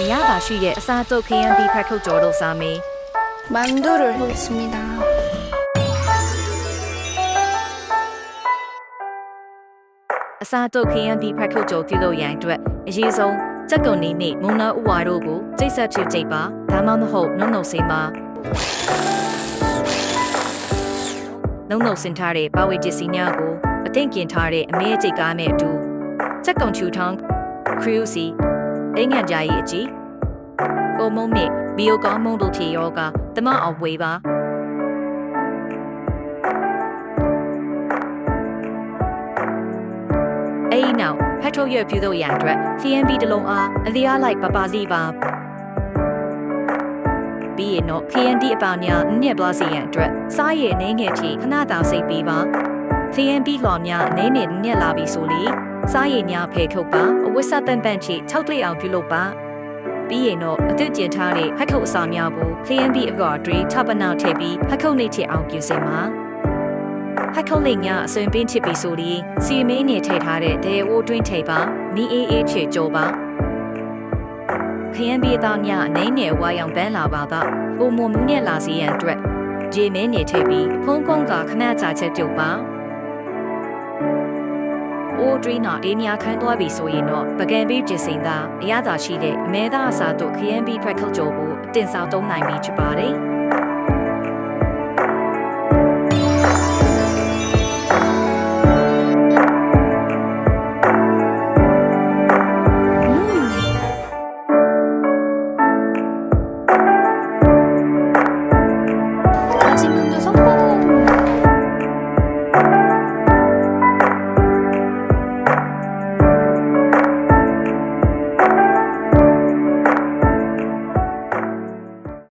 အရသာရှိတဲ့အစာတုတ်ခရမ်းသီးဖက်ခုတ်ကြော်တို့စားမေး 만두를 하겠습니다. အစာတုတ်ခရမ်းသီးဖက်ခုတ်ကြော်ပြုလုပ်ရန်အတွက်အရေးဆုံးစက်ကုံနေနှင့်မုံနာဥဝါတို့ကိုစိတ်ဆက်ဖြစ်ကြိတ်ပါဒါမှမဟုတ်နှုတ်နှုတ်စိမ်းပါနှုတ်နှုတ်စင်ထားတဲ့ပါဝေပစ္စည်းများကိုအသင့်ကျင်ထားတဲ့အမဲအကျိတ်ကားနဲ့အတူစက်ကုံချူထောင်းခရူစီ အင်္ဂန်ကြရဲ့အကြည့်ကိုမုံနှင့်ဘီယိုကောင်းမုံတို့ဖြေရောကတမအောင်ဝေးပါအဲ့ဒီနောက်ဖက်ထုတ်ရွက်ပြုလုပ်ရန်အတွက် CNB တစ်လုံးအားအလျားလိုက်ပပစီပါပြီးရင်တော့ KND အပါများညက်သွားစေရန်အတွက်စားရည်အနေငယ်ထိခဏတောင်စိတ်ပေးပါ CNB လှော်များအနေနဲ့ညက်လာပြီဆိုလေ စားရည်များဖယ်ထုတ်ပါအဝတ်ဆက်တန်ပန့်ချီ6လိအောင်ပြုလုပ်ပါပြီးရင်တော့အသစ်ကျင်ထားတဲ့ဟက်ခုတ်အစာများကို KNB အကောအတွင်းထပ်ပနာထည့်ပြီးဟက်ခုတ်နေချစ်အောင်ပြင်ဆင်ပါဟက်ခုတ်လေးများအစွန်ပင်းချစ်ပြီးဆိုလေစီမင်းနေထည့်ထားတဲ့ဒဲအိုးတွင်းထည့်ပါမီအေးအေးချေကြောပါခရမ်းပြေးသားများအနေနဲ့ဝါရောင်ပန်းလာပါတော့ပုံမွန်မှုနဲ့လာစီရန်အတွက်ဂျေမင်းနေထည့်ပြီးဖုံးကုန်းကခဏကြာချက်ပြုတ်ပါ အိုးဒရီနာအေးများခန်းသွားပြီဆိုရင်တော့ပကံပေးကျင်စင်သာအရသာရှိတဲ့အမဲသားအစာတို့ခရမ်းပြီးဖက်ခုတ်ကြော်ဖို့အတင်စားသုံးနိုင်ပြီဖြစ်ပါတယ်